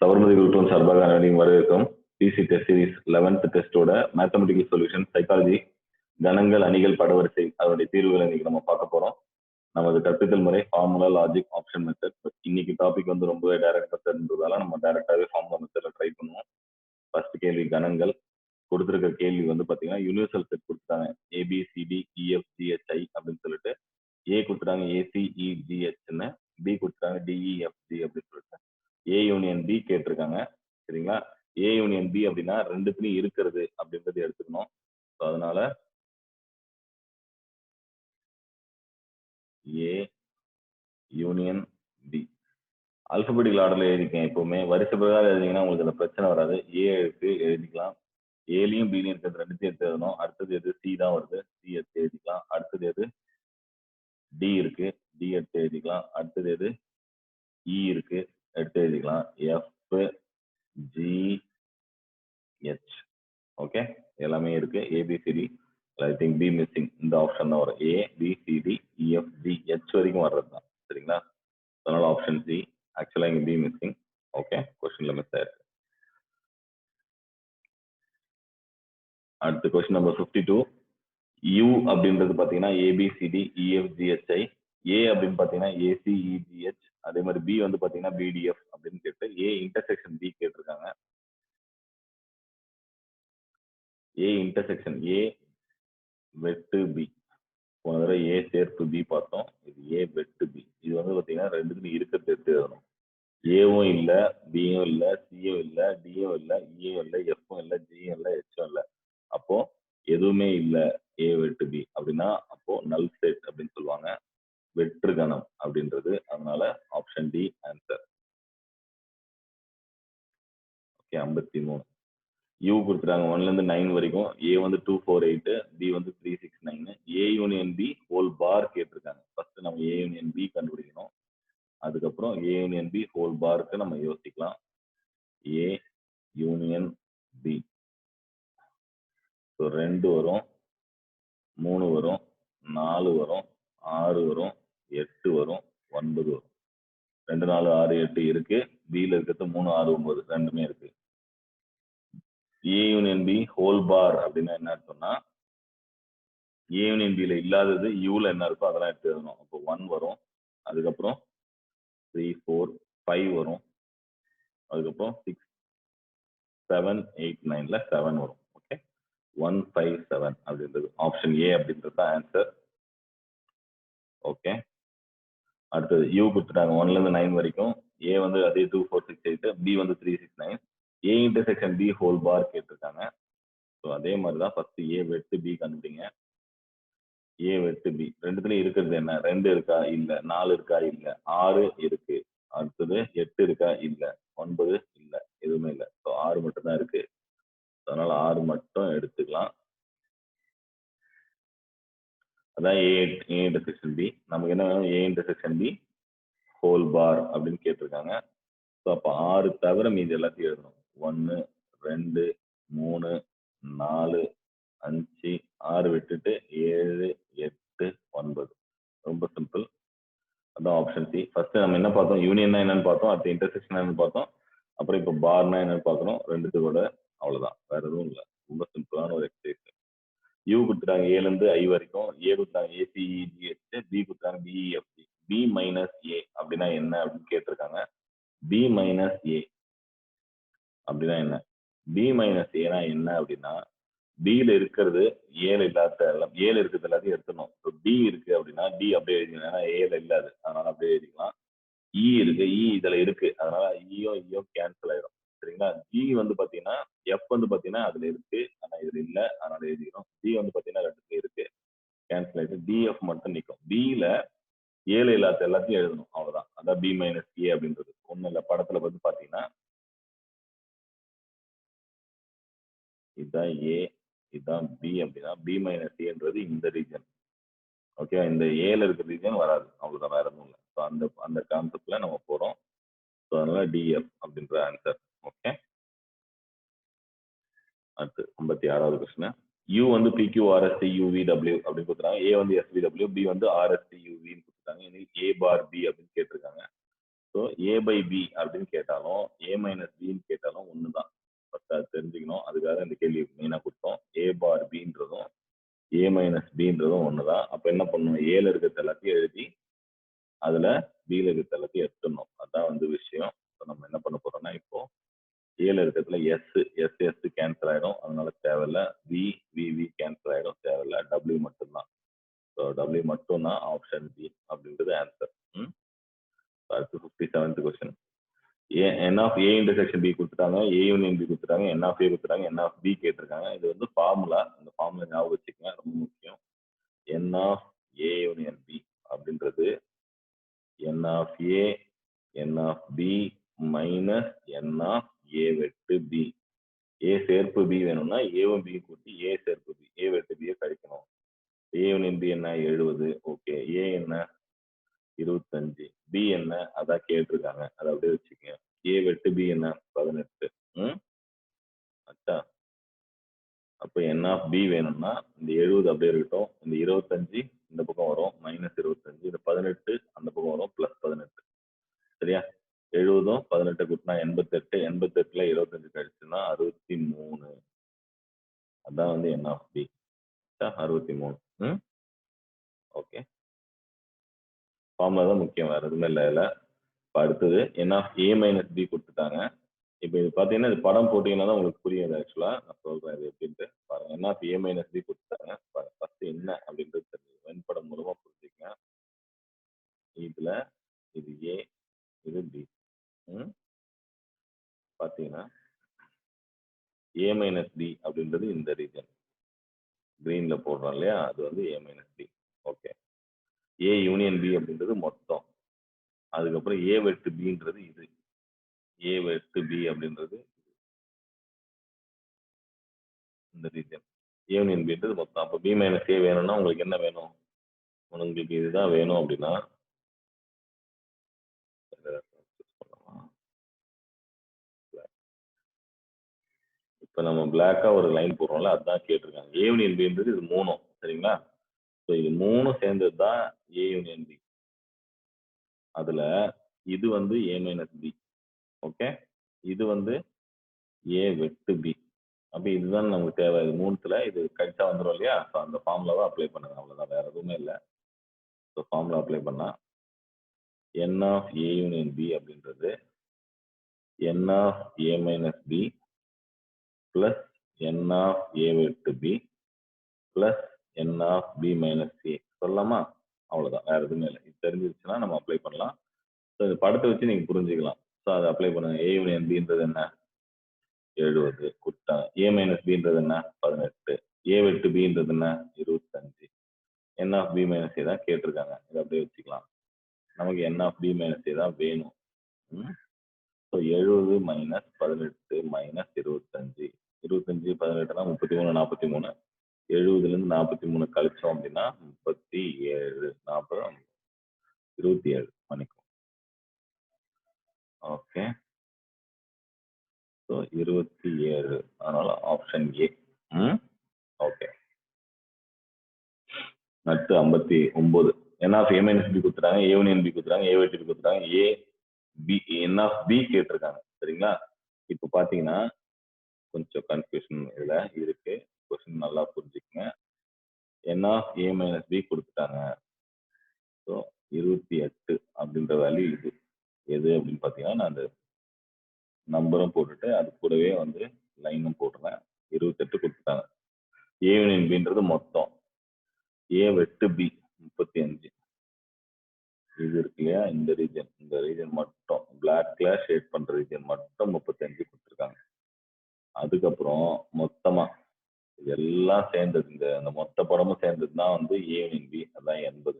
சவர்மதி குருட்டம் சார்பாக அனைவரையும் வரவேற்கும். பிசி டெஸ்ட் சீரிஸ் லெவன்த் டெஸ்டோட மேத்தமெட்டிக்கல் சொல்யூஷன் சைக்காலஜி கணங்கள் அணிகள் படவரிசை அதனுடைய தீர்வுகளை இன்னைக்கு நம்ம பார்க்க போறோம். நமது கற்பித்தல் முறை formula logic option method but இன்னைக்கு டாபிக் வந்து ரொம்பவே டைரக்ட் மெத்தட்ன்றதால நம்ம டைரக்டாவே ஃபார்முலா மெத்தட்ல ட்ரை பண்ணுவோம். ஃபர்ஸ்ட் கேள்வி கணங்கள். கொடுத்துருக்க கேள்வி வந்து பாத்தீங்கன்னா யூனிவர்சல் செட் கொடுத்துட்டாங்க. ஏபிசிடி இஎஃப்ஜிஹெச்ஐ e, அப்படின்னு சொல்லிட்டு. ஏ கொடுத்துட்டாங்க ஏசிஇஜிஹெச்னு e, பி கொடுத்துட்டாங்க D E F G e, அப்படின்னு சொல்லிட்டு. ஏ யூனியன் பி கேட்டிருக்காங்க. சரிங்களா? ஏ யூனியன் பி அப்படின்னா ரெண்டுத்துலயும் இருக்கிறது அப்படின்றது எடுத்துக்கணும். ஸோ அதனால ஏ யூனியன் பி அல்பபெட்டிக்கல் ஆர்டர்ல எழுதிக்கேன் எப்பவுமே. வரிசை பிரகாரம் எழுதிங்கன்னா உங்களுக்கு அந்த பிரச்சனை வராது. ஏ எடுத்து எழுதிக்கலாம். ஏலையும் பிலையும் இருக்கிறது ரெண்டுத்தையும் எடுத்து எழுதணும். அடுத்தது எது? சி தான் வருது. சி எடுத்து எழுதிக்கலாம் அடுத்தது எது டி இருக்கு டி எடுத்து எழுதிக்கலாம் அடுத்தது எது இ இருக்கு எடுத்து எழுதிக்கலாம் எஃப் ஜி ஹெச் ஓகே எல்லாமே இருக்கு ABCD I think B missing இந்த ஆப்ஷன் தான் வரும் A BCD EF G H வரைக்கும் வர்றது தான் சரிங்களா அதனால ஆப்ஷன் சி ஆக்சுவலாக இங்கே பி மிஸ்ஸிங் ஓகே கொஸ்டின்ல மிஸ் ஆயிருக்கு அடுத்து question number fifty two U அப்படின்றது பார்த்தீங்கன்னா ஏபிசிடி இஎஃப்ஜிஹெச்ஐ ஏ அப்படின்னு பார்த்தீங்கன்னா ஏசிஇஜிஹெச் அதே மாதிரி பி வந்து பார்த்தீங்கன்னா பிடிஎஃப் அப்படின்னு கேட்டு ஏ இன்டர்செக்ஷன் பி கேட்டிருக்காங்க. ஏ இன்டர்செக்ஷன் ஏ வெட்டு பி போன தடவை ஏ சேர்ப்பு பி பார்த்தோம். இது ஏ வெட்டு பி இது வந்து பார்த்தீங்கன்னா ரெண்டுக்கும் இருக்கிறது எடுத்து எழுதணும். ஏவும் இல்லை பியும் இல்லை சியும் இல்லை டியும் இல்லை e இயும் இல்லை எஃப்பும் இல்லை ஜியும் இல்லை ஹெச்சும் இல்லை அப்போ எதுவுமே இல்லை ஏ வெட்டு பி அப்படின்னா அப்போ நல் செட் அப்படின்னு சொல்லுவாங்க வெற்று கணம் அப்படின்றது அதனால ஆப்ஷன் டி ஆன்சர் ஓகே ஐம்பத்தி மூணு கொடுத்துருக்காங்க ஒன்லேருந்து நைன் வரைக்கும். ஏ வந்து டூ ஃபோர் எயிட்டு பி வந்து three six nine A union B whole bar கேட்டிருக்காங்க. ஃபர்ஸ்ட் நம்ம ஏ யூனியன் பி கண்டுபிடிக்கணும். அதுக்கப்புறம் ஏ யூனியன் பி ஹோல் பார்க்கு நம்ம யோசிக்கலாம். ஏ யூனியன் பி ஸோ ரெண்டு வரும் மூணு வரும் நாலு வரும் ஆறு வரும் எட்டு வரும் ஒன்பது வரும். ரெண்டு நாலு ஆறு எட்டு இருக்கு. பியில் இருக்கிறது மூணு ஆறு ஒன்பது ரெண்டுமே இருக்கு. A union B whole bar அப்படின்னா என்ன அர்த்தம்னா ஏ யூனியன் பியில் இல்லாதது யூல என்ன இருக்கோ அதெல்லாம் எடுத்து எழுதணும். அப்போ ஒன் வரும் அதுக்கப்புறம் த்ரீ ஃபோர் ஃபைவ் வரும். அதுக்கப்புறம் சிக்ஸ் செவன் எயிட் நைன்ல செவன் வரும். ஓகே ஒன் ஃபைவ் செவன் அப்படின்றது. ஆப்ஷன் ஏ அப்படின்றது தான் ஆன்சர் ஓகே அடுத்தது யூ கொடுத்துட்டாங்க. ஒன்லேருந்து நைன் வரைக்கும். ஏ வந்து அதே two four six eight B வந்து three six nine A intersection B whole bar கேட்டிருக்காங்க. ஸோ அதே மாதிரி தான் ஃபர்ஸ்ட் ஏ வெட்டு பி கண்டுபிடிங்க. ஏ வெட்டு பி ரெண்டுத்துலையும் இருக்கிறது என்ன? ரெண்டு இருக்கா? இல்லை. நாலு இருக்கா? இல்லை. ஆறு இருக்கு. அடுத்தது எட்டு இருக்கா? இல்லை. ஒன்பது இல்லை. எதுவுமே இல்லை. ஸோ ஆறு மட்டும் தான் இருக்கு அதனால ஆறு மட்டும் எடுத்துக்கலாம். அதான் ஏ ஏ இன்டர்செக்ஷன் பி நமக்கு என்ன வேணும்? A intersection B whole bar அப்படின்னு கேட்டிருக்காங்க. ஸோ அப்போ ஆறு தவிர மீதி எல்லாத்தையும் எழுதணும். ஒன்று ரெண்டு மூணு நாலு அஞ்சு ஆறு விட்டுட்டு ஏழு எட்டு ஒன்பது. ரொம்ப சிம்பிள் அதான் ஆப்ஷன் சி ஃபர்ஸ்ட் நம்ம என்ன பார்த்தோம்? யூனியன்னா என்னன்னு பார்த்தோம். அடுத்து இன்டர்செக்ஷன் என்னன்னு பார்த்தோம். அப்புறம் இப்போ பார்னா என்னன்னு பார்க்கணும் ரெண்டுத்துக்கூட அவ்வளோதான் வேற எதுவும் இல்லை. ரொம்ப சிம்பிளான ஒரு எக்ஸசைஸ் யூ கொடுத்துட்டாங்க. ஏலேருந்து ஐ வரைக்கும். ஏ கொடுத்தாங்க ஏ பி கொடுத்தாங்க பிஇஎஃப்டி பி மைனஸ் ஏ அப்படின்னா என்ன அப்படின்னு கேட்டிருக்காங்க பி மைனஸ் ஏ அப்படின்னா என்ன பி மைனஸ் ஏனா என்ன அப்படின்னா டியில் இருக்கிறது ஏழு இல்லாத எல்லாம் ஏழு இருக்கிறது எல்லாத்தையும் எடுத்துடணும். இப்போ டி இருக்கு அப்படின்னா டி அப்படியே எழுதிக்கணும். ஏன்னா ஏழு இல்லாது. அதனால அப்படியே எழுதிக்கலாம். இ இருக்கு e இ இதுல இருக்கு. அதனால e இயோ இயோ கேன்சல் ஆயிடும் சரிங்களா? ஜி வந்து பாத்தீங்கன்னா எஃப் வந்து பாத்தீங்கன்னா அதுல இருக்கு. ஆனா இதுல இல்ல. அதனால எழுதிக்கிறோம். டி வந்து பாத்தீங்கன்னா ரெண்டுத்துல இருக்கு. கேன்சல் ஆயிடுச்சு டிஎஃப் மட்டும் நிற்கும் பியில ஏழு இல்லாத எல்லாத்தையும் எழுதணும். அவ்வளவுதான். அதான் பி மைனஸ் ஏ அப்படின்றது. ஒன்றும் இல்லை. படத்துல வந்து பாத்தீங்கன்னா இதுதான் ஏ இதுதான் பி அப்படின்னா பி மைனஸ் ஏன்றது இந்த ரீஜன் ஓகே இந்த ஏல இருக்கிற ரீஜன் வராது. அவ்வளவுதான் வேற எதுவும் இல்லை. ஸோ அந்த அந்த கான்செப்ட்ல நம்ம போறோம். ஸோ அதனால டிஎஃப் அப்படின்ற ஆன்சர் ஓகே அடுத்து ஐம்பத்தி ஆறாவது கொஸ்டின் யூ வந்து பிக்யூ ஆர்எஸ்டி யூவி டபிள்யூ அப்படின்னு கொடுத்துருக்காங்க. ஏ வந்து எஸ்வி டபிள்யூ பி வந்து ஆர்எஸ்டி யூவின்னு கொடுத்துருக்காங்க. ஏ பார் பி அப்படின்னு கேட்டிருக்காங்க. ஸோ ஏ பை பி அப்படின்னு கேட்டாலும் ஏ மைனஸ் பின்னு கேட்டாலும் ஒன்று தான் ஃபர்ஸ்ட் அது தெரிஞ்சுக்கணும். அதுக்காக இந்த கேள்வி மெயினாக கொடுத்தோம். ஏ பார் பின்றதும் ஏ மைனஸ் பின்றதும் ஒன்று தான் அப்போ என்ன பண்ணணும்? ஏல இருக்கிறது எல்லாத்தையும் எழுதி அதில் பியில் இருக்கிறது எல்லாத்தையும் எடுத்துடணும். அதுதான் வந்து விஷயம். இப்போ நம்ம என்ன பண்ண போகிறோம்னா இப்போ ஏல இருக்கிறதுல எஸ் எஸ் எஸ் கேன்சல் ஆகிடும் அதனால தேவையில்ல வி வி வி கேன்சல் ஆகிடும் தேவையில்ல டபிள்யூ மட்டும்தான் ஸோ டபிள்யூ மட்டும்தான் ஆப்ஷன் பி அப்படின்றது ஆன்சர் ம் அடுத்து fifty seventh question A n of A intersection B கொடுத்துட்டாங்க ஏ யூனியன் பி கொடுத்துட்டாங்க என் ஆஃப் ஏ கொடுத்துட்டாங்க என் ஆஃப் பி கேட்டிருக்காங்க. இது வந்து ஃபார்முலா இந்த ஃபார்முலா ஞாபகம் வச்சுக்கங்க ரொம்ப முக்கியம் n of A union B அப்படின்றது n of A n of B minus n of A வெட்டு பி ஏ சேர்ப்பு பி வேணும்னா ஏவும் பி கூட்டி ஏ சேர்ப்பு பி ஏ வெட்டு பியை கழிக்கணும் ஏ யூனியன் பி என்ன எழுபது ஓகே ஏ என்ன இருபத்தஞ்சு பி என்ன அதான் கேட்டிருக்காங்க அதை அப்படியே வச்சுக்கோங்க ஏ வெட்டு பி என்ன பதினெட்டு ம் அச்சா அப்போ என் ஆஃப் பி வேணும்னா இந்த எழுபது அப்படியே இருக்கட்டும் இந்த இருபத்தஞ்சு இந்த பக்கம் வரும் மைனஸ் இருபத்தஞ்சு இந்த பதினெட்டு அந்த பக்கம் வரும் ப்ளஸ் பதினெட்டு சரியா எழுபதும் பதினெட்டு கூட்டினா எண்பத்தெட்டு எண்பத்தெட்டுல இருபத்தஞ்சு கழிச்சுன்னா அறுபத்தி மூணு அதான் வந்து என் ஆஃப் பி அறுபத்தி மூணு ம்? ஓகே. ஃபார்முலா தான் முக்கியம் வேறு எதுவுமே இல்லை இதில். இப்போ அடுத்தது n of A minus B கொடுத்துட்டாங்க. இப்போ இது பார்த்தீங்கன்னா இது படம் போட்டிங்கன்னா தான் உங்களுக்கு புரியுது ஆக்சுவலாக நான் சொல்கிறேன் இது எப்படின்ட்டு. பாருங்கள் n of A minus B கொடுத்துட்டாங்க. பாருங்க ஃபஸ்ட்டு என்ன அப்படின்றது தெரிஞ்சு வெண்படம் மூலமாக புரிஞ்சுக்கங்க. இதில் இது ஏ இது பி பார்த்தீங்கன்னா ஏ மைனஸ் பி அப்படின்றது இந்த ரீஜன் க்ரீனில் போடுறோம் இல்லையா? அது வந்து A minus D okay A union B அப்படின்றது மொத்தம். அதுக்கப்புறம் ஏ வெட்டு பின்றது இது. ஏ வெட்டு பி அப்படின்றது இந்த ரீஜன் யூனியன் பின்றது மொத்தம். அப்போ பி மைனஸ் ஏ வேணும்னா உங்களுக்கு என்ன வேணும்? உங்களுக்கு இதுதான் வேணும் அப்படின்னா இப்போ நம்ம பிளாக்காக ஒரு லைன் போடுறோம்ல அதுதான் கேட்டிருக்காங்க. ஏ யூனியன் பின்றது இது மூணும் சரிங்களா? ஸோ இது மூணும் சேர்ந்தது தான் ஏ யூனியன் பி அதில் இது வந்து ஏ மைனஸ் பி ஓகே இது வந்து ஏ வெட்டு பி அப்போ இதுதான் நமக்கு தேவை. இது மூணுத்தில் இது கரெக்டாக வந்துடும் இல்லையா? ஸோ அந்த ஃபார்முலாவை அப்ளை பண்ணுங்க. அவ்வளோதான் வேறு எதுவுமே இல்லை. ஸோ ஃபார்முலா அப்ளை பண்ணால் n of A union B அப்படின்றது n of A minus B plus n of A to B plus n of B minus A சொல்லலாமா? அவ்வளோதான் வேற எதுவுமே இல்லை. இது தெரிஞ்சிருச்சுன்னா நம்ம அப்ளை பண்ணலாம். ஸோ இந்த படத்தை வச்சு நீங்கள் புரிஞ்சுக்கலாம். ஸோ அதை அப்ளை பண்ணுங்க. ஏ யூனியன் பின்றது என்ன? எழுபது குட்டா ஏ மைனஸ் பின்றது என்ன? பதினெட்டு. ஏ வெட்டு பின்றது என்ன? இருபத்தஞ்சு. N of B minus A தான் கேட்டிருக்காங்க. இதை அப்படியே வச்சுக்கலாம். நமக்கு n of B minus A தான் வேணும். ஸோ எழுபது மைனஸ் பதினெட்டு மைனஸ் இருபத்தஞ்சு. இருபத்தஞ்சு பதினெட்டுனா முப்பத்தி மூணு நாற்பத்தி மூணு. எழுபதுலேருந்து நாற்பத்தி மூணு கழிச்சோம் அப்படின்னா முப்பத்தி ஏழு நாற்பது இருபத்தி ஏழு மணிக்கும் ஓகே. ஸோ இருபத்தி ஏழு. அதனால ஆப்ஷன் ஏ ம்? ஓகே. நட்டு ஐம்பத்தி ஒம்பது. என் ஆஃப் ஏ கொடுத்துட்டாங்க ஏ கொடுத்துட்டாங்க ஏ பி கொடுத்துட்டாங்க A B n of B கேட்டிருக்காங்க. சரிங்களா? இப்போ பார்த்தீங்கன்னா கொஞ்சம் கன்ஃபியூஷன் இதில் இருக்கு. கொஸ்டின் நல்லா புரிஞ்சுக்கங்க. N of A minus B கொடுத்துட்டாங்க. ஸோ இருபத்தி எட்டு அப்படின்ற வேல்யூ இது. எது அப்படின்னு பார்த்தீங்கன்னா நான் அந்த நம்பரும் போட்டுட்டு அது கூடவே வந்து லைனும் போட்டுறேன். இருபத்தெட்டு கொடுத்துட்டாங்க. ஏ யூனியன் பின்றது மொத்தம். ஏ வெட்டு பி முப்பத்தி அஞ்சு. இது இருக்கு இல்லையா? இந்த ரீஜன் இந்த ரீஜன் மட்டும். பிளாக்ல ஷேட் பண்ற ரீஜன் மட்டும் முப்பத்தஞ்சு கொடுத்துருக்காங்க. அதுக்கப்புறம் மொத்தமா இதெல்லாம் சேர்ந்தது. இந்த அந்த மொத்த படமும் சேர்ந்தது தான் வந்து ஏ பி அதான் எண்பது.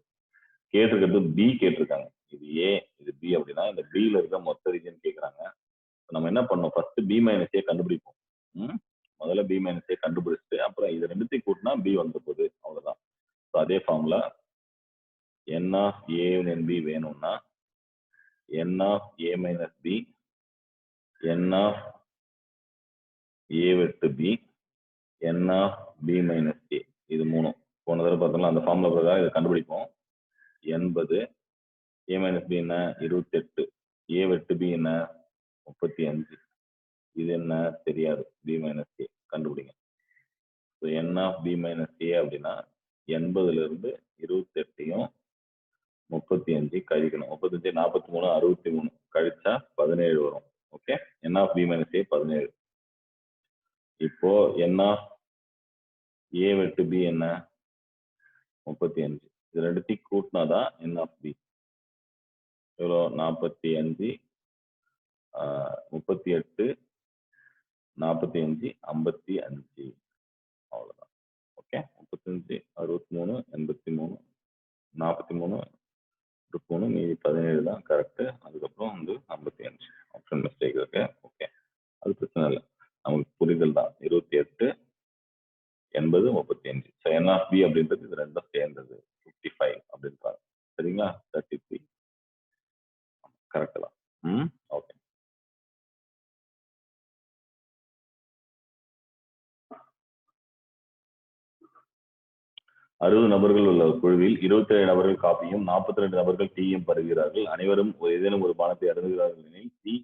கேட்டிருக்கிறது பி கேட்டிருக்காங்க. இது ஏ இது பி அப்படின்னா இந்த பில இருக்க மொத்த ரீஜன் கேட்குறாங்க. நம்ம என்ன பண்ணோம் ஃபர்ஸ்ட் பி மைனஸே கண்டுபிடிப்போம். ம்? முதல்ல பி மைனஸே கண்டுபிடிச்சிட்டு அப்புறம் இது ரெண்டுத்தையும் கூட்டினா பி வந்து போகுது. அவ்வளோதான் ஸோ அதே formula n of A union B வேணும்னா n of A minus B n of A வெட்டு B n of B minus A இது மூணும். போன தடவை பார்த்தோம்னா அந்த ஃபார்முலா பிரகாரம் இதை கண்டுபிடிப்போம். எண்பது ஏ மைனஸ் பி என்ன? இருபத்தெட்டு. ஏ வெட்டு பி என்ன? முப்பத்தி அஞ்சு. இது என்ன? தெரியாது. பி மைனஸ் ஏ கண்டுபிடிங்க. So n of B minus A அப்படின்னா எண்பதுலேருந்து இருபத்தெட்டையும் முப்பத்தி அஞ்சு கழிக்கணும். முப்பத்தஞ்சு நாற்பத்தி மூணு அறுபத்தி மூணு. கழிச்சா பதினேழு வரும். Okay n of B minus A பதினேழு. இப்போ என்ன? ஏ வெட்டு பி என்ன? முப்பத்தி அஞ்சு. இது ரெண்டுத்தையும் கூட்டினா தான் என் ஆஃப் பி எவ்வளோ? நாற்பத்தி அஞ்சு. முப்பத்தி எட்டு. நாற்பத்தி அஞ்சு ஐம்பத்தி அஞ்சு. அவ்வளோதான். ஓகே? முப்பத்தஞ்சு அறுபத்தி மூணு எண்பத்தி மூணு நாற்பத்தி மூணு இருபத்தி மூணு மீதி பதினேழு தான். கரெக்டு அதுக்கப்புறம் வந்து ஐம்பத்தி அஞ்சு. ஆப்ஷன் மிஸ்டேக் இருக்குது ஓகே அது பிரச்சனை இல்லை நமக்கு புரிதல் தான் இருபத்தி எட்டு எண்பது முப்பத்தி அஞ்சு ஸோ என் ஆஃப் பி அப்படின்றது இது ரெண்டும் சேர்ந்தது. ஃபிஃப்டி ஃபைவ் அப்படின்றாங்க சரிங்களா? தேர்ட்டி த்ரீ கரெக்டு தான். ம்? ஓகே. அறுபது நபர்கள் உள்ள குழுவில் இருபத்தி ஏழு நபர்கள் காப்பியும் நாற்பத்தி ரெண்டு நபர்கள் டீயும் பருகிறார்கள். அனைவரும் ஒரு ஏதேனும் ஒரு பானத்தை அருந்துகிறார்கள் எனில் டீ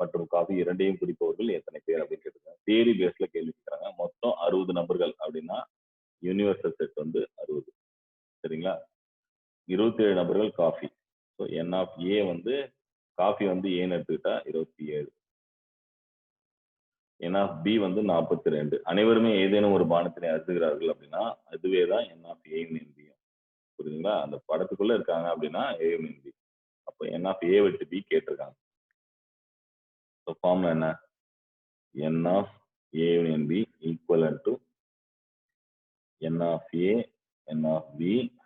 மற்றும் காஃபி இரண்டையும் குடிப்பவர்கள் எத்தனை பேர் அப்படின்னு கேட்டுருக்காங்க. தேரி பேஸ்ல கேள்வி கேட்குறாங்க. மொத்தம் அறுபது நபர்கள் அப்படின்னா யூனிவர்சல் செட் வந்து அறுபது. சரிங்களா? இருபத்தி ஏழு நபர்கள் coffee so n of A வந்து காஃபி வந்து ஏன்னு எடுத்துக்கிட்டா இருபத்தி ஏழு. என் ஆஃப் பி வந்து நாற்பத்தி ரெண்டு. அனைவருமே ஏதேனும் ஒரு பானத்தினை அறுத்துகிறார்கள் அப்படின்னா அதுவே தான் என் ஆஃப் ஏயும் என்பியும் புரியுதுங்களா? அந்த படத்துக்குள்ள இருக்காங்க அப்படின்னா ஏ என்பி அப்போ என் ஆஃப் ஏ விட்டு பி கேட்டிருக்காங்க. ஸோ ஃபார்ம்ல என்ன? N of A union B equal to n of A n of B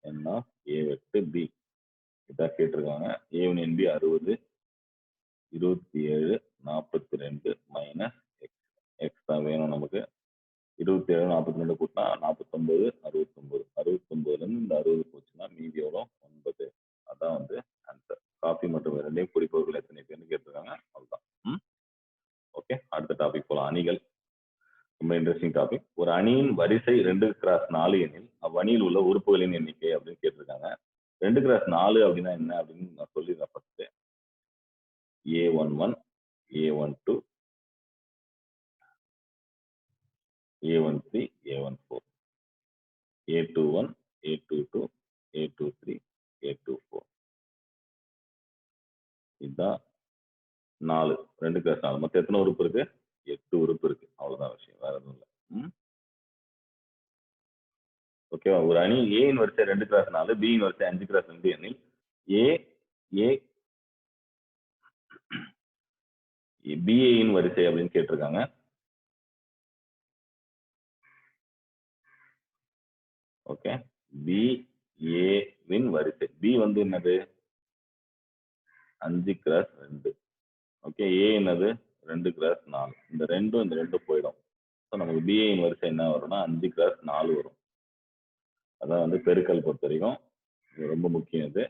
n of A வெட்டு பி இதான் கேட்டிருக்காங்க. ஏ யூனியன் பி அறுபது இருபத்தி ஏழு நாற்பத்தி ரெண்டு மைனஸ் எக்ஸ் எக்ஸ் தான் வேணும் நமக்கு. இருபத்தி ஏழு நாற்பத்தி ரெண்டு கூட்டினா நாற்பத்தொம்பது அறுபத்தொம்பது அறுபத்தொம்பதுலேருந்து இந்த அறுபது போச்சுன்னா மீதி எவ்வளோ? ஒன்பது. அதான் வந்து ஆன்சர் காஃபி மற்றும் இரண்டையும் குடிப்பவர்கள் எத்தனை பேர்னு கேட்டிருக்காங்க. அவ்வளோதான் ம்? ஓகே அடுத்த டாபிக் போகலாம் அணிகள். ரொம்ப இன்ட்ரெஸ்டிங் டாபிக் ஒரு அணியின் வரிசை ரெண்டு கிராஸ் நாலு எனில் அவ்வணியில் உள்ள உறுப்புகளின் எண்ணிக்கை அப்படின்னு கேட்டிருக்காங்க. ரெண்டு கிராஸ் நாலு அப்படின்னா என்ன அப்படின்னு நான் சொல்லிடுறேன் first A. One one A one two A one three A one four A two one A two two A two three A two four இதுதான் நாலு ரெண்டு கிளாஸ் நாலு. மொத்தம் எத்தனை உறுப்பு இருக்குது எட்டு உறுப்பு இருக்கு. அவ்வளவுதான் விஷயம். வேற எதுவும் இல்லை. ஓகேவா ஒரு அணி ஏயின் வரிசை ரெண்டு கிராஸ் நாலு பி வரிசை அஞ்சு கிராஸ் ரெண்டு அணி ஏ ஏ பிஏயின் வரிசை அப்படின்னு கேட்டிருக்காங்க. ஓகே பி ஏவின் வரிசை பி வந்து என்னது? அஞ்சு கிராஸ் ரெண்டு. ஓகே ஏ என்னது? ரெண்டு கிராஸ் நாலு. இந்த ரெண்டும் இந்த ரெண்டும் போயிடும். ஸோ நமக்கு பிஏயின் வரிசை என்ன வரும்னா அஞ்சு கிராஸ் நாலு வரும். அதான் வந்து பெருக்கல் பொறுத்த வரைக்கும் இது ரொம்ப முக்கியம் இது.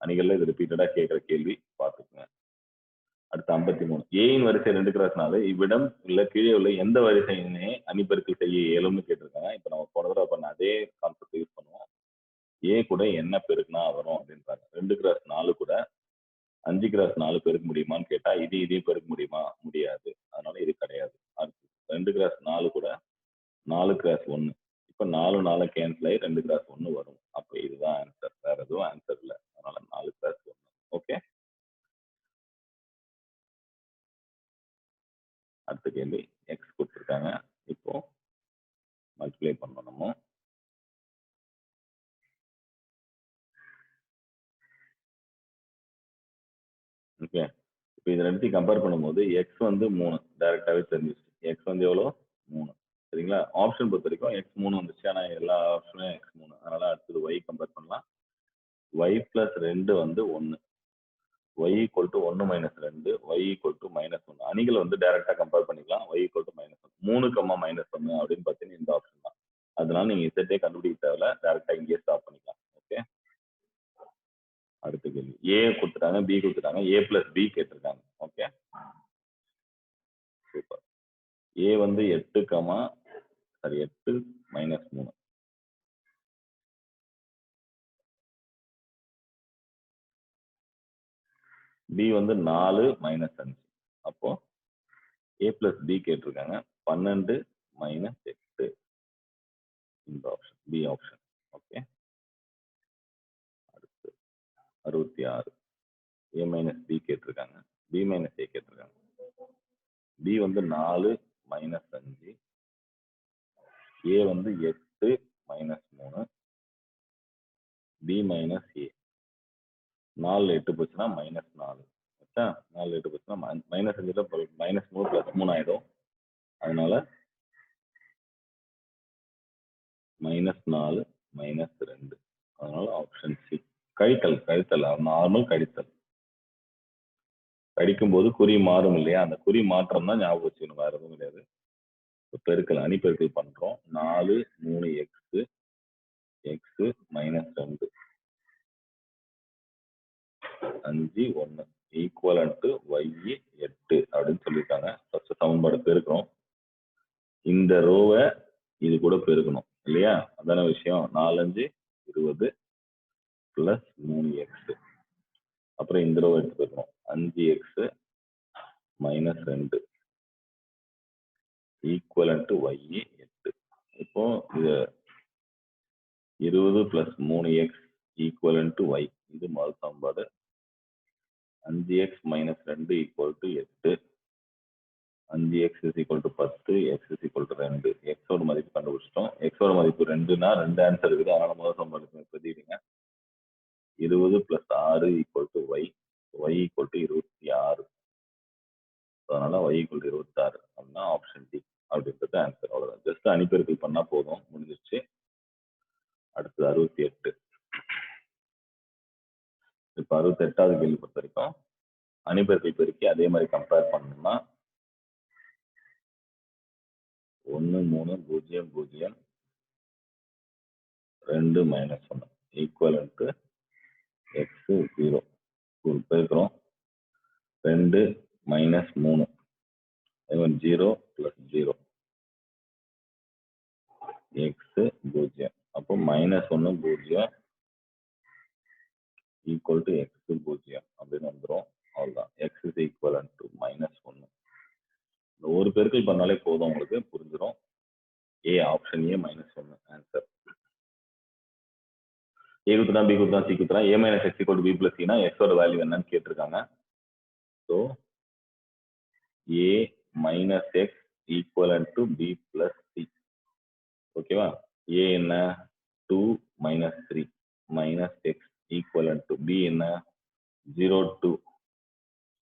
அணிகளில் இது ரிப்பீட்டடாக கேட்குற கேள்வி பார்த்துக்குங்க. அடுத்து ஐம்பத்தி மூணு. ஏயின் வரிசை ரெண்டு கிராஸ் நாலு. இவ்விடம் உள்ள கீழே உள்ள எந்த வரிசையினே அணிப்பெருக்கல் செய்ய இயலும்னு கேட்டிருக்காங்க. இப்போ நம்ம போன தடவை பண்ண அதே கான்செப்ட் யூஸ் பண்ணுவோம். ஏ கூட என்ன பெருக்குனா வரும் அப்படின்றாங்க ரெண்டு கிராஸ் நாலு கூட அஞ்சு கிராஸ் நாலு பெருக்க முடியுமான்னு கேட்டா இது இதையும் பெருக்க முடியுமா? முடியாது. அதனால இது கிடையாது. அடுத்து ரெண்டு கிராஸ் நாலு கூட நாலு கிராஸ் ஒன்று இப்போ நாலு நாலு கேன்சல் ஆகி ரெண்டு கிராஸ் ஒன்று வரும். அப்போ இதுதான் ஆன்சர் வேற எதுவும் ஆன்சர் இல்லை. அதனால நாலு கிராஸ் ஒன்று ஓகே அடுத்த கேள்வி. எக்ஸ் கொடுத்துருக்காங்க. இப்போ மல்டிப்ளை பண்ணணும் நம்ம. ஓகே இப்போ இது ரெண்டுத்தையும் கம்பேர் பண்ணும்போது எக்ஸ் வந்து மூணு டைரெக்டாகவே தெரிஞ்சிச்சு எக்ஸ் வந்து எவ்வளோ? மூணு. சரிங்களா? ஆப்ஷன் பொறுத்த வரைக்கும் எக்ஸ் மூணு வந்துச்சு. ஆனால் எல்லா ஆப்ஷனும் எக்ஸ் மூணு. அதனால அடுத்தது ஒய் கம்பேர் பண்ணலாம். ஒய் ப்ளஸ் ரெண்டு வந்து ஒன்று ஒய் ஈக்குவல் டு ஒன்று மைனஸ் ரெண்டு. ஒய் ஈக்குவல் டு மைனஸ் ஒன்று அணிகளை வந்து டேரெக்டாக கம்பேர் பண்ணிக்கலாம். ஒய் ஈக்குவல் டு மைனஸ் ஒன்று மூணு கம்மா மைனஸ் ஒன்று அப்படின்னு பார்த்தீங்கன்னா இந்த ஆப்ஷன் தான். அதனால நீங்கள் இசட்டே கண்டுபிடிக்க தேவையில்ல. டேரெக்டாக இங்கேயே ஸ்டாப் பண்ணிக்கலாம். ஓகே அடுத்த கேள்வி. ஏ கொடுத்துட்டாங்க பி கொடுத்துட்டாங்க ஏ பிளஸ் பி கேட்டிருக்காங்க. ஓகே சூப்பர் ஏ வந்து எட்டு கமா சாரி எட்டு மைனஸ் மூணு. பி வந்து நாலு மைனஸ் அஞ்சு. அப்போ ஏ பிளஸ் பி கேட்டிருக்காங்க பன்னெண்டு மைனஸ் எட்டு. இந்த ஆப்ஷன் பி ஆப்ஷன் ஓகே அறுபத்தி ஆறு. ஏ மைனஸ் பி கேட்டிருக்காங்க. பி மைனஸ் ஏ கேட்டிருக்காங்க. பி வந்து நாலு மைனஸ் அஞ்சு. ஏ வந்து எட்டு மைனஸ் மூணு. பி மைனஸ் ஏ நாலு எட்டு போச்சுன்னா மைனஸ் நாலு. ஓகே நாலு எட்டு போச்சுன்னா மைனஸ் அஞ்சுல மைனஸ் மூணு பிளஸ் மூணு ஆயிடும். அதனால மைனஸ் நாலு மைனஸ் ரெண்டு. அதனால ஆப்ஷன் சி கழித்தல் கழித்தல் நார்மல் கழித்தல் கடிக்கும் போது குறி மாறும் இல்லையா? அந்த குறி மாற்றம் தான் ஞாபகம் வச்சுக்கணும் வேற எதுவும் கிடையாது. பெருக்கல் அணி பெருக்கல் பண்றோம். நாலு மூணு எக்ஸ் எக்ஸ் மைனஸ் ரெண்டு. அஞ்சு ஒன்று ஈக்குவலன் டு ஒய் எட்டு அப்படின்னு சொல்லியிருக்காங்க. ஃபர்ஸ்ட் சமன்பாடு பெருக்கிறோம் இந்த ரோவை இது கூட பெருக்கணும் இல்லையா? அதான விஷயம். நாலஞ்சு இருபது பிளஸ் மூணு எக்ஸ் அப்புறம் இந்த ரோ எடுத்து அஞ்சு எக்ஸ் மைனஸ் ரெண்டு. ஈக்குவலன் டு ஒய் எட்டு. இப்போ இது இருபது பிளஸ் மூணு எக்ஸ் ஈக்குவலன் டு ஒய் இது முதல் சம்பாடு அஞ்சு எக்ஸ் மைனஸ் ரெண்டு ஈக்குவல் டு எட்டு. அஞ்சு எக்ஸ் இஸ் ஈக்குவல் டு பத்து எக்ஸ் இஸ் ஈக்குவல் டு ரெண்டு. எக்ஸோட மதிப்பு கண்டுபிடிச்சிட்டோம். எக்ஸோட மதிப்பு ரெண்டுனா ரெண்டு ஆன்சர் இருக்குது. அதனால முதல் சமன்பாடு பிரதிடுங்க இருபது பிளஸ் ஆறு equal to Y Y equal to இருபத்தி ஆறு. அதனால ஒய் ஈக்குவல் டு இருபத்தாறு அப்படின்னா ஆப்ஷன் டி அப்படின்றது ஆன்சர் அவ்வளோதான் ஜஸ்ட் அணிப்பெருக்கல் பண்ணால் போதும். முடிஞ்சிருச்சு. அடுத்தது அறுபத்தி எட்டு. இப்போ அறுபத்தி எட்டாவது கேள்வி பொறுத்த வரைக்கும் அணிபெருக்கல் பெருக்கி அதே மாதிரி கம்பேர் பண்ணோம்னா ஒன்று மூணு பூஜ்ஜியம் பூஜ்ஜியம் ரெண்டு மைனஸ் ஒன்று ஈக்குவலன்ட்டு எக்ஸு ஜீரோ போயிருக்கிறோம் ரெண்டு மைனஸ் மூணு. ஜீரோ ப்ளஸ் ஜீரோ எக்ஸு பூஜ்ஜியம். அப்போ மைனஸ் ஒன்று பூஜ்ஜியம். ஈக்குவல் டு எக்ஸ் பூஜ்ஜியம். அப்படின்னு வந்துடும் அவ்வளோதான் X is equal to minus ஒன்று இந்த ஒரு பெருக்கல் பண்ணாலே போதும் உங்களுக்கு. புரிஞ்சிடும் ஏ ஆப்ஷன் ஏ மைனஸ் ஒன்று ஆன்சர் ஏ குத்துனா பி குத்துனா சி குத்துனா A minus X equal B plus சினா எக்ஸோட வேல்யூ என்னன்னு கேட்டிருக்காங்க. So A minus X equal to B plus C ஓகேவா ஏ என்ன? Two minus three minus X equal to B என்ன? ஜீரோ டூ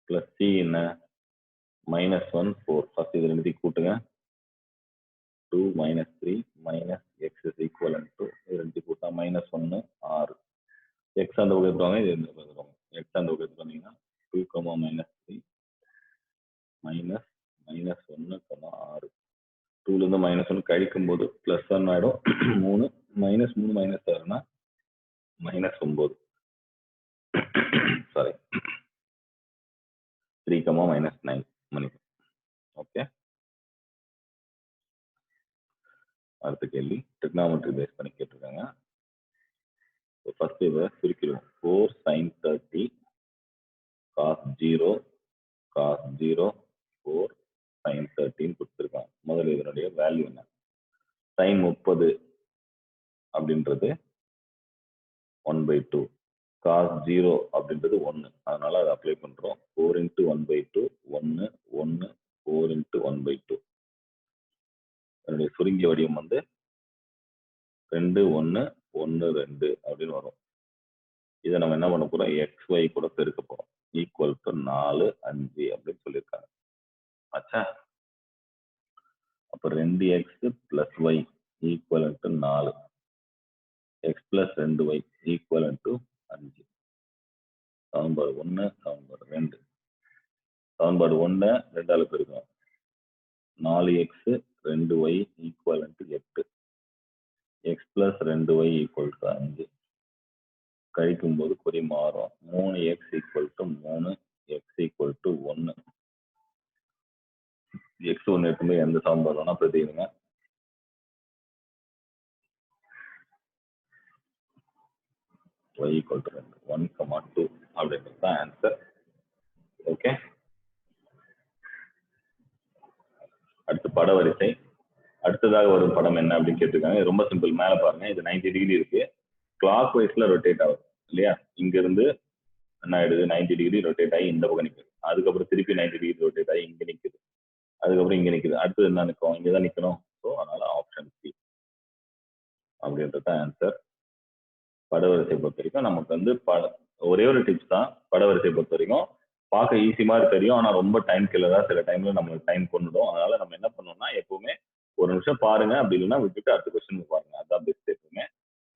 பிளஸ் சி என்ன? Minus one four first இது ரெண்டுத்தையும் கூட்டுங்க. Two minus three minus X is equal to ரெண்டு கூட்டா minus ஒன்று ஆறு. எக்ஸ் அந்த பக்கத்து வாங்க இது இந்த பக்கத்து எக்ஸ் அந்த பக்கத்து வந்தீங்கன்னா two comma minus three minus minus ஒன்று கமா ஆறு. டூலேருந்து மைனஸ் ஒன்று கழிக்கும் போது ப்ளஸ் ஒன் ஆகிடும் மூணு மைனஸ் மூணு மைனஸ் ஆறுனா மைனஸ் ஒம்பது sorry three comma minus nine மணிக்கு ஓகே அடுத்த கேள்வி. டெக்னாமெட்ரி பேஸ் பண்ணி கேட்டிருக்காங்க. ஃபர்ஸ்ட் இதை சுருக்கிடுவோம். Four sine thirty cos zero cos zero four sine தேர்ட்டின்னு கொடுத்துருக்காங்க. முதல்ல இதனுடைய வேல்யூ என்ன? சைன் முப்பது அப்படின்றது one by two cos zero அப்படின்றது ஒன்று அதனால அதை அப்ளை பண்ணுறோம் four into one by two ஒன்று ஒன்று four into one by two என்னுடைய சுருங்கிய வடிவம் வந்து ரெண்டு ஒன்று ஒன்று ரெண்டு அப்படின்னு வரும். இதை நம்ம என்ன பண்ண போகிறோம் எக்ஸ் ஒய் கூட பெருக்க போகிறோம் ஈக்குவல் டு நாலு அஞ்சு அப்படின்னு சொல்லியிருக்காங்க. ஆச்சா? அப்போ ரெண்டு X plus Y equal to நாலு. எக்ஸ் பிளஸ் ரெண்டு ஒய் ஈக்குவல் டு அஞ்சு. சமன்பாடு ஒன்று சமன்பாடு ரெண்டு. சமன்பாடு ஒன்று ரெண்டால் பெருக்கணும். நாலு எக்ஸு ரெண்டு ஒய் ஈக்குவல் டு எட்டு. எக்ஸ் பிளஸ் ரெண்டு ஒய் ஈக்குவல் டு அஞ்சு கழிக்கும் போது குறி மாறும். மூணு எக்ஸ் ஈக்குவல் டு மூணு எக்ஸ் ஈக்குவல் டு ஒன்று எக்ஸ் ஒன்று எடுத்தும்போது எந்த சாம்பார் வேணா பிரதிடுங்க y equal to 2 1 comma 2 அப்படின்றது தான் ஆன்சர் ஓகே அடுத்து பட வரிசை. அடுத்ததாக வரும் படம் என்ன அப்படின்னு கேட்டிருக்காங்க. இது ரொம்ப சிம்பிள் மேலே பாருங்க. இது 90 டிகிரி இருக்கு. கிளாக் வைஸ்ல ரொட்டேட் ஆகும் இல்லையா? இங்க இருந்து என்ன ஆயிடுது? 90 டிகிரி ரொட்டேட் ஆகி இந்த பக்கம் நிற்குது அதுக்கப்புறம் திருப்பி 90 டிகிரி ரொட்டேட் ஆகி இங்க நிற்குது அதுக்கப்புறம் இங்க நிற்குது அடுத்தது என்ன நிற்கும் இங்கே தான் நிற்கணும் ஸோ அதனால ஆப்ஷன் சி அப்படின்றது ஆன்சர் படவரிசை பொறுத்த வரைக்கும் நமக்கு வந்து பட ஒரே ஒரு டிப்ஸ் தான். படவரிசை பொறுத்த வரைக்கும் பார்க்க ஈஸி மாதிரி தெரியும். ஆனால் ரொம்ப டைம் கில்லரா சில டைம்ல நம்மளுக்கு டைம் கொண்டுடும் அதனால நம்ம என்ன பண்ணோம்னா எப்பவுமே ஒரு நிமிஷம் பாருங்க அப்படி இல்லைன்னா விட்டுட்டு அடுத்த கொஸ்டின் பாருங்க. அதான் பெஸ்ட் எப்பவுமே.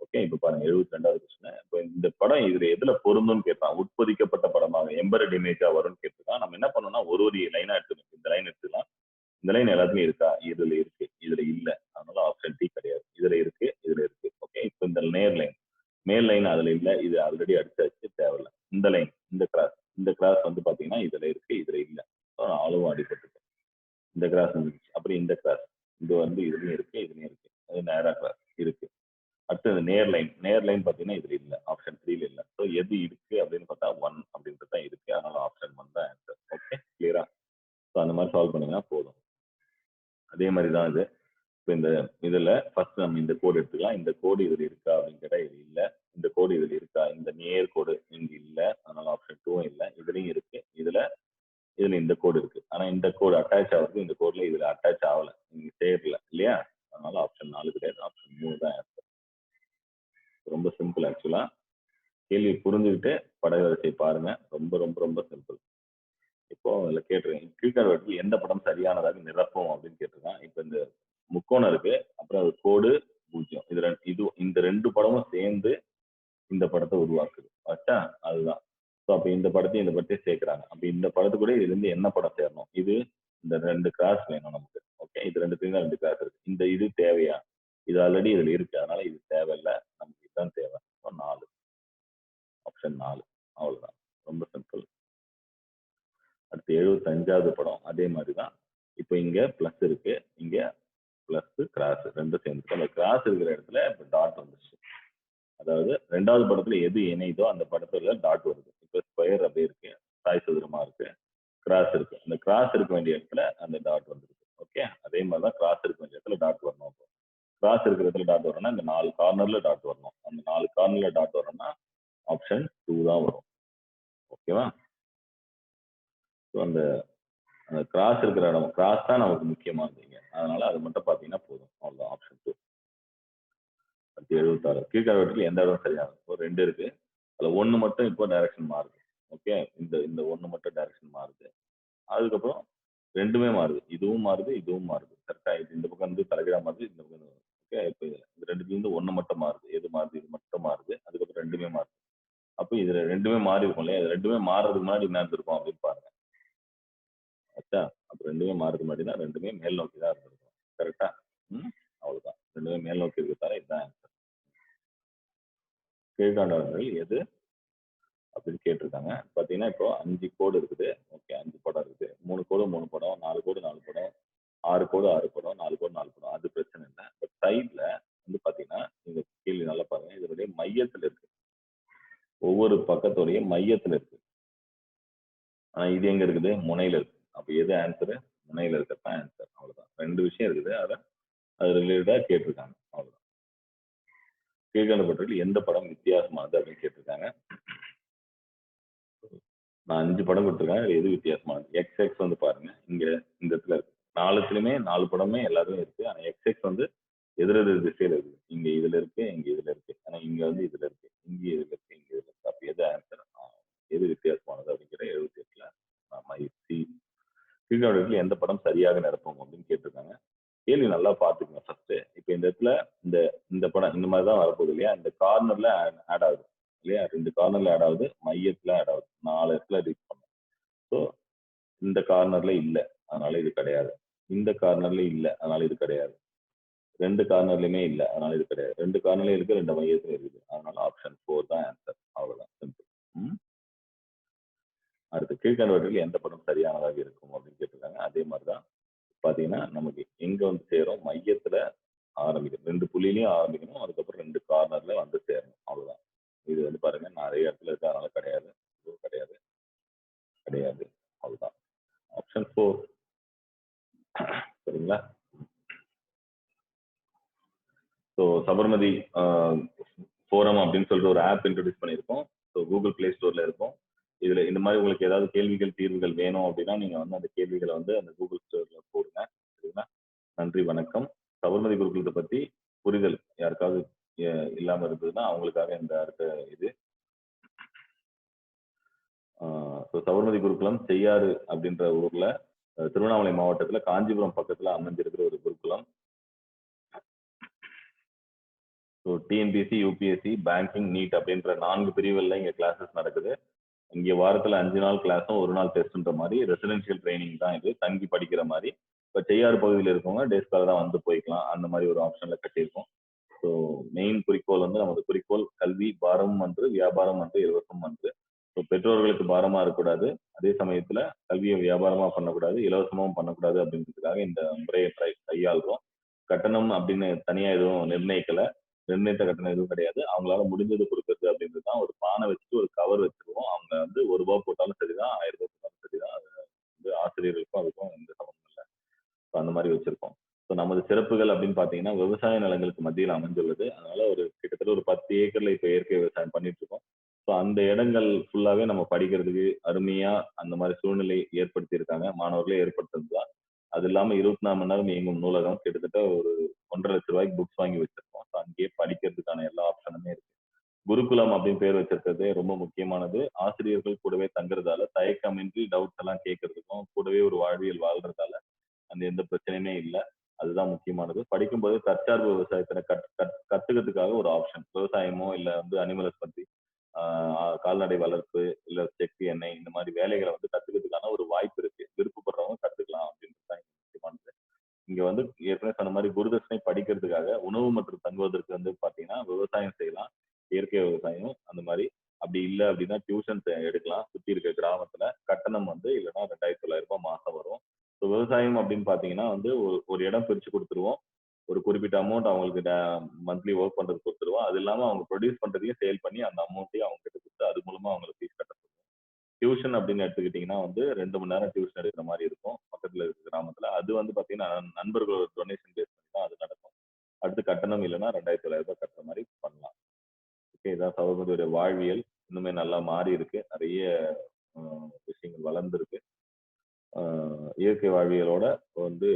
ஓகே இப்போ பாருங்க எழுபத்தி ரெண்டாவது கொஸ்டின் இப்போ இந்த படம் இதுல எதுல பொருந்தும்னு கேட்பான் உட்பொதிக்கப்பட்ட படமாக எம்பரட் இமேஜா வரும்னு கேட்டுதான் நம்ம என்ன பண்ணோம்னா ஒரு ஒரு லைனா எடுத்துக்கணும். இந்த லைன் எடுத்துக்கலாம். இந்த லைன் எல்லாத்துலயும் இருக்கா? இதுல இருக்கு. இதுல இல்ல. அதனால ஆப்ஷன் டி கிடையாது. இதுல இருக்கு. இதுல இருக்கு. ஓகே இப்போ இந்த நேர் லைன் மேல் லைன் அதுல இல்ல. இது ஆல்ரெடி அடிச்சாச்சு. தேவையில்ல. இந்த லைன் இந்த கிராஸ் இந்த கிராஸ் வந்து பார்த்தீங்கன்னா இதில் இருக்கு இதில் இல்லை. அளவும் அடிபட்டுருக்கேன் இந்த கிராஸ் வந்துச்சு. அப்புறம் இந்த கிராஸ் இது வந்து இதுலையும் இருக்கு இதுலையும் இருக்கு. அது நேராக கிராஸ் இருக்கு. அடுத்தது நேர் லைன் நேர் லைன் பார்த்தீங்கன்னா இதில் இல்லை. ஆப்ஷன் த்ரீல இல்லை. ஸோ எது இருக்கு அப்படின்னு பார்த்தா ஒன் அப்படின்றது தான் இருக்கு. அதனால ஆப்ஷன் ஒன் தான் ஆன்சர் ஓகே கிளியரா ஸோ அந்த மாதிரி சால்வ் பண்ணீங்கன்னா போதும். அதே மாதிரி தான் இது. இப்போ இந்த இதில் ஃபர்ஸ்ட் நம்ம இந்த கோடு எடுத்துக்கலாம். இந்த கோடு இதில் இருக்கா அப்படின்னு இது இல்லை. இந்த கோடு இதில் இருக்கா? இந்த நேர் கோடு இங்கே இல்லை. அதனால ஆப்ஷன் டூவும் இல்லை இதுலயும் இருக்கு இதுல இதுல இந்த கோடு இருக்கு. ஆனா இந்த கோடு அட்டாச் ஆகுது இந்த கோட்ல இதுல அட்டாச் ஆகல. நீங்க சேரல இல்லையா? அதனால ஆப்ஷன் நாலு கிடையாது. ஆப்ஷன் மூணு தான் ஆன்சர் ரொம்ப சிம்பிள் ஆக்சுவலா கேள்வி புரிஞ்சுக்கிட்டு படவரிசை பாருங்க. ரொம்ப ரொம்ப ரொம்ப சிம்பிள் இப்போ இதுல கேட்டிருக்கேன். கீழ்கடவற்றில் எந்த படம் சரியானதாக நிரப்பும் அப்படின்னு கேட்டிருக்கான். இப்போ இந்த முக்கோணம் இருக்கு அப்புறம் அது கோடு பூஜ்ஜியம் இது ரெண்டு இது இந்த ரெண்டு படமும் சேர்ந்து இந்த படத்தை உருவாக்குது ஆச்சா அதுதான் ஸோ அப்போ இந்த படத்தையும் இந்த படத்தையும் சேர்க்குறாங்க அப்போ இந்த படத்து கூட இதுல இருந்து என்ன படம் சேரணும் இது இந்த ரெண்டு கிராஸ் வேணும் நமக்கு ஓகே இது ரெண்டுத்துலையும் தான் ரெண்டு கிராஸ் இருக்கு இந்த இது தேவையா இது ஆல்ரெடி இதுல இருக்கு அதனால இது தேவையில்லை நமக்கு இதுதான் தேவை ஸோ நாலு ஆப்ஷன் நாலு அவ்வளவுதான் ரொம்ப சிம்பிள் அடுத்து எழுபத்தஞ்சாவது படம் அதே மாதிரி தான் இப்போ இங்கே ப்ளஸ் இருக்கு. இங்கே ப்ளஸ் கிராஸ் ரெண்டும் சேர்ந்து அந்த கிராஸ் இருக்கிற இடத்துல இப்போ டாட் வந்துச்சு அதாவது ரெண்டாவது படத்துல எது இணையுதோ அந்த படத்துல டாட் வருது. இப்போ ஸ்கொயர் அப்படியே இருக்கு. சாய் சதுரமா இருக்கு. கிராஸ் இருக்கு. அந்த கிராஸ் இருக்க வேண்டிய இடத்துல அந்த டாட் வந்துருக்கு ஓகே அதே மாதிரி தான் கிராஸ் இருக்க வேண்டிய இடத்துல டாட் வரணும் அப்போ. கிராஸ் இருக்கிற இடத்துல டாட் வரணும்னா இந்த நாலு கார்னர்ல டாட் வரணும். அந்த நாலு கார்னர்ல டாட் வரணும்னா ஆப்ஷன் டூ தான் வரும். ஓகேவா ஸோ அந்த அந்த கிராஸ் இருக்கிற இடம் கிராஸ் தான் நமக்கு முக்கியமானதுங்க அதனால அது மட்டும் பார்த்தீங்கன்னா போதும். அவ்வளோ ஆப்ஷன் டூ பத்து எழுபத்தாறு கீழ்கடவற்றில் எந்த இடம் சரியாகும் ஒரு ரெண்டு இருக்கு. அதில் ஒன்று மட்டும் இப்போ டைரக்ஷன் மாறுது. ஓகே இந்த இந்த ஒன்று மட்டும் டைரக்ஷன் மாறுது. அதுக்கப்புறம் ரெண்டுமே மாறுது. இதுவும் மாறுது இதுவும் மாறுது. கரெக்டாக இது இந்த பக்கம் வந்து தலைகீழா மாறுது இந்த பக்கம் ஓகே இப்போ இந்த ரெண்டுல ஒன்று மட்டும் மாறுது. எது மாறுது இது மட்டும் மாறுது. அதுக்கப்புறம் ரெண்டுமே மாறுது. அப்போ இதில் ரெண்டுமே மாறி இருக்கும் இல்லையா? இது ரெண்டுமே மாறுறதுக்கு முன்னாடி என்ன இருந்திருக்கும் அப்படின்னு பாருங்க. ஆச்சா அப்போ ரெண்டுமே மாறுது மாதிரி ரெண்டுமே மேல் நோக்கி தான் இருந்திருக்கும். கரெக்டா ம் அவ்வளோதான் ரெண்டுமே மேல் நோக்கி இருக்கிறதால இதுதான் ஆன்சர் கீழ்காண்டவர்கள் எது அப்படின்னு கேட்டிருக்காங்க. பார்த்தீங்கன்னா இப்போ அஞ்சு கோடு இருக்குது. ஓகே அஞ்சு படம் இருக்குது. மூணு கோடு மூணு படம் நாலு கோடு நாலு படம். ஆறு கோடு ஆறு படம் நாலு கோடு நாலு படம். அது பிரச்சனை இல்லை. பட் சைடில் வந்து பார்த்தீங்கன்னா இந்த கேள்வி நல்லா பாருங்க. இதனுடைய மையத்தில் இருக்கு. ஒவ்வொரு பக்கத்துடைய மையத்தில் இருக்கு. ஆனால் இது எங்க இருக்குது? முனையில் இருக்கு. அப்போ எது ஆன்சரு முனையில் இருக்கிறது தான் ஆன்சர் அவ்வளோதான் ரெண்டு விஷயம் இருக்குது. அதை அது ரிலேட்டடாக கேட்டிருக்காங்க. அவ்வளோதான் கீழ்கண்டப்பட்டில் எந்த படம் வித்தியாசமானது அப்படின்னு கேட்டிருக்காங்க. நான் அஞ்சு படம் கொடுத்துருக்கேன். எது வித்தியாசமானது எக்ஸ் எக்ஸ் வந்து பாருங்க. இங்க இந்த இடத்துல இருக்கு. நாலுத்துலயுமே நாலு படமே எல்லாருமே இருக்கு. ஆனா எக்ஸ் எக்ஸ் வந்து எதிரெதிர் திசையில இருக்கு இங்க இதுல இருக்கு இங்க இதுல இருக்கு. ஆனா இங்க வந்து இதுல இருக்கு. இங்க இதுல இருக்கு இங்க இதுல இருக்கு. அப்ப எது ஆன்சர் எது வித்தியாசமானது அப்படிங்கிற எழுபத்தி எட்டுல நம்ம சி கீழ்கண்டத்தில் எந்த படம் சரியாக நிரப்பும் அப்படின்னு கேட்டிருக்காங்க. கேள்வி நல்லா பார்த்துக்கங்க ஃபர்ஸ்ட் இப்போ இந்த இடத்துல இந்த இந்த படம் இந்த மாதிரி தான் வரப்போகுது இல்லையா? இந்த கார்னர்ல ஆட் ஆகுது இல்லையா? ரெண்டு கார்னர்ல ஆட் ஆகுது மையத்துல ஆட் ஆகுது. நாலு இடத்துல ரீச் பண்ணும். ஸோ இந்த கார்னர்ல இல்லை அதனால இது கிடையாது. இந்த கார்னர்ல இல்லை அதனால இது கிடையாது. ரெண்டு கார்னர்லயுமே இல்லை அதனால இது கிடையாது. ரெண்டு கார்னர்லயும் இருக்கு ரெண்டு மையத்தில் இருக்குது. அதனால ஆப்ஷன் ஃபோர் தான் ஆன்சர் அவ்வளவுதான். சிம்பிள் அடுத்து கீழ்கண்டவற்றில் எந்த படம் சரியானதாக இருக்கும் அப்படின்னு கேட்டிருக்காங்க. அதே மாதிரிதான் பாத்தீங்கன்னா நமக்கு எங்க வந்து சேரும்? மையத்துல ஆரம்பிக்கணும். ரெண்டு புள்ளிலையும் ஆரம்பிக்கணும். அதுக்கப்புறம் ரெண்டு கார்னர்ல வந்து சேரணும். அவ்வளவுதான். இது வந்து பாருங்க நிறைய இடத்துல இருக்கு. அதனால கிடையாது. கிடையாது. கிடையாது. கிடையாது ஆப்ஷன் ஃபோர் சரிங்களா? ஸோ சபர்மதி ஃபோரம் அப்படின்னு சொல்லிட்டு ஒரு ஆப் இன்ட்ரடியூஸ் பண்ணியிருக்கோம். ஸோ கூகுள் பிளே ஸ்டோர்ல இருக்கும். இதுல இந்த மாதிரி உங்களுக்கு ஏதாவது கேள்விகள் தீர்வுகள் வேணும் அப்படின்னா நீங்க வந்து அந்த கேள்விகளை வந்து அந்த கூகுள் ஸ்டோர்ல போடுங்க. சரிங்களா? நன்றி வணக்கம். சபர்மதி குருகுலத்தை பத்தி புரிதல் யாருக்காவது இல்லாமல் இல்லாம இருந்ததுன்னா அவங்களுக்காக இந்த அடுத்த இது. ஸோ சபர்மதி குருகுலம் செய்யாறு அப்படின்ற ஊர்ல திருவண்ணாமலை மாவட்டத்துல காஞ்சிபுரம் பக்கத்துல அமைஞ்சிருக்கிற ஒரு குருகுலம். So TNPSC UPSC banking NEET அப்படின்ற நான்கு பிரிவுகள்ல இங்க கிளாஸஸ் நடக்குது. இங்கே வாரத்தில் அஞ்சு நாள் கிளாஸும் ஒரு நாள் டெஸ்ட்ன்ற மாதிரி ரெசிடென்ஷியல் ட்ரைனிங் தான் இது. தங்கி படிக்கிற மாதிரி. இப்போ செய்யாறு பகுதியில் இருக்கவங்க டேஸ்கால தான் வந்து போய்க்கலாம். அந்த மாதிரி ஒரு ஆப்ஷனில் கட்டியிருக்கோம். ஸோ மெயின் குறிக்கோள் வந்து நமது குறிக்கோள் கல்வி பாரம் அன்று வியாபாரம் அன்று இலவசம் அன்று. ஸோ பெற்றோர்களுக்கு பாரமாக இருக்கக்கூடாது. அதே சமயத்தில் கல்வியை வியாபாரமாக பண்ணக்கூடாது இலவசமாகவும் பண்ணக்கூடாது அப்படின்றதுக்காக இந்த முறையை ட்ரை கையாளுறோம். கட்டணம் அப்படின்னு தனியாக எதுவும் நிர்ணயிக்கலை. நிர்ணயித்த கட்டணம் எதுவும் கிடையாது. அவங்களால முடிஞ்சது கொடுக்கறது அப்படின்றது தான். ஒரு பானை வச்சுட்டு ஒரு கவர் வச்சிருவோம். அவங்க வந்து ஒரு ரூபாய் போட்டாலும் சரிதான் ஆயிரம் ரூபாய் போட்டாலும் சரிதான். அது வந்து ஆசிரியர்களுக்கும் அதுக்கும் எந்த சம்பந்தம் இல்லை. ஸோ அந்த மாதிரி வச்சிருக்கோம். ஸோ நமது சிறப்புகள் அப்படின்னு பார்த்தீங்கன்னா விவசாய நிலங்களுக்கு மத்தியில் அமைஞ்சுள்ளது அதனால ஒரு கிட்டத்தட்ட ஒரு பத்து ஏக்கர்ல இப்போ இயற்கை விவசாயம் பண்ணிட்டு இருக்கோம் ஸோ அந்த இடங்கள் ஃபுல்லாவே நம்ம படிக்கிறதுக்கு அருமையா அந்த மாதிரி சூழ்நிலை ஏற்படுத்தி இருக்காங்க மாணவர்களே ஏற்படுத்துறது தான் அது இல்லாமல் இருபத்தி நாலு மணி நேரம் இயங்கும் நூலகம் கிட்டத்தட்ட ஒரு ஒன்றரை லட்ச ரூபாய்க்கு புக்ஸ் வாங்கி வச்சிருக்கோம். ஸோ படிக்கிறதுக்கான எல்லா ஆப்ஷனுமே இருக்கு. குருகுலம் அப்படின்னு பேர் வச்சிருக்கிறது ரொம்ப முக்கியமானது. ஆசிரியர்கள் கூடவே தங்குறதால தயக்கமின்றி டவுட்ஸ் எல்லாம் கேட்கறதுக்கும் கூடவே ஒரு வாழ்வியல் வாழ்றதால அந்த எந்த பிரச்சனையுமே இல்லை. அதுதான் முக்கியமானது. படிக்கும்போது தற்சார்பு விவசாயத்தை கட் கத் கத்துக்கிறதுக்காக ஒரு ஆப்ஷன் விவசாயமோ இல்லை வந்து அனிமல்ஸ் பத்தி கால்நடை வளர்ப்பு இல்லை செக்கு எண்ணெய் இந்த மாதிரி வேலைகளை வந்து கத்துக்கிறதுக்கான ஒரு வாய்ப்பு இருக்கு விருப்பப்படுறவங்க கத்துக்கலாம் அப்படின்றது தான் இங்க முக்கியமானது இங்க வந்து ஏற்கனவே சொன்ன மாதிரி குருதட்சணை படிக்கிறதுக்காக உணவு மற்றும் தங்குவதற்கு வந்து பாத்தீங்கன்னா விவசாயம் செய்யலாம். இயற்கை விவசாயம் அந்த மாதிரி. அப்படி இல்லை அப்படின்னா டியூஷன் எடுக்கலாம். சுத்தி இருக்க கிராமத்துல கட்டணம் வந்து இல்லைன்னா ரெண்டாயிரத்தி தொள்ளாயிரம் ரூபாய் மாசம் வரும். ஸோ விவசாயம் அப்படின்னு பாத்தீங்கன்னா வந்து ஒரு ஒரு இடம் பிரிச்சு கொடுத்துருவோம். ஒரு குறிப்பிட்ட அமௌண்ட் அவங்களுக்கு மந்த்லி ஒர்க் பண்றது கொடுத்துருவோம். அது இல்லாம அவங்க ப்ரொடியூஸ் பண்றதையும் சேல் பண்ணி அந்த அமௌண்ட்டையும் அவங்க கிட்ட கொடுத்து அது மூலமா அவங்களுக்கு டியூஷன் அப்படின்னு எடுத்துக்கிட்டிங்கன்னா வந்து ரெண்டு மணி நேரம் டியூஷன் எடுக்கிற மாதிரி இருக்கும். பக்கத்தில் இருக்கிற கிராமத்தில். அது வந்து பாத்தீங்கன்னா நண்பர்களோட டொனேஷன் பேஸ் பண்ணி தான் அது நடக்கும். அடுத்து கட்டணம் இல்லைன்னா ரெண்டாயிரத்தி தொள்ளாயிரம் ரூபாய் கட்டுற மாதிரி பண்ணலாம். ஓகே இதான் சகோதரியுடைய வாழ்வியல். இன்னுமே நல்லா மாறி இருக்கு. நிறைய விஷயங்கள் வளர்ந்துருக்கு. இயற்கை வாழ்வியலோட வந்து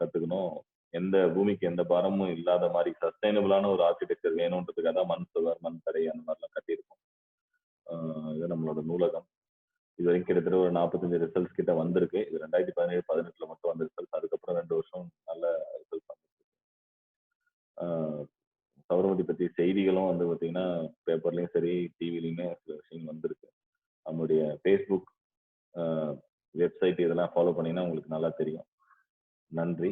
கற்றுக்கணும் எந்த பூமிக்கு எந்த பாரமும் இல்லாத மாதிரி சஸ்டைனபிளான ஒரு ஆர்கிடெக்சர் வேணுன்றதுக்காக தான் மண் சுவர் மண் தடை அந்த மாதிரிலாம் கட்டியிருக்கோம். இது நம்மளோட நூலகம். இது வரைக்கும் கிட்டத்தட்ட ஒரு நாற்பத்தஞ்சு ரிசல்ட்ஸ் கிட்ட வந்திருக்கு. இது ரெண்டாயிரத்தி பதினேழு பதினெட்டுல மட்டும் வந்த ரிசல்ட்ஸ் அதுக்கப்புறம் ரெண்டு வருஷம் நல்ல ரிசல்ட்ஸ் வந்துருக்கு சௌரமதி பத்தி செய்திகளும் வந்து பார்த்தீங்கன்னா பேப்பர்லயும் சரி டிவிலையுமே சில விஷயங்கள் வந்திருக்கு. நம்மளுடைய ஃபேஸ்புக் வெப்சைட் இதெல்லாம் ஃபாலோ பண்ணீங்கன்னா உங்களுக்கு நல்லா தெரியும். நன்றி.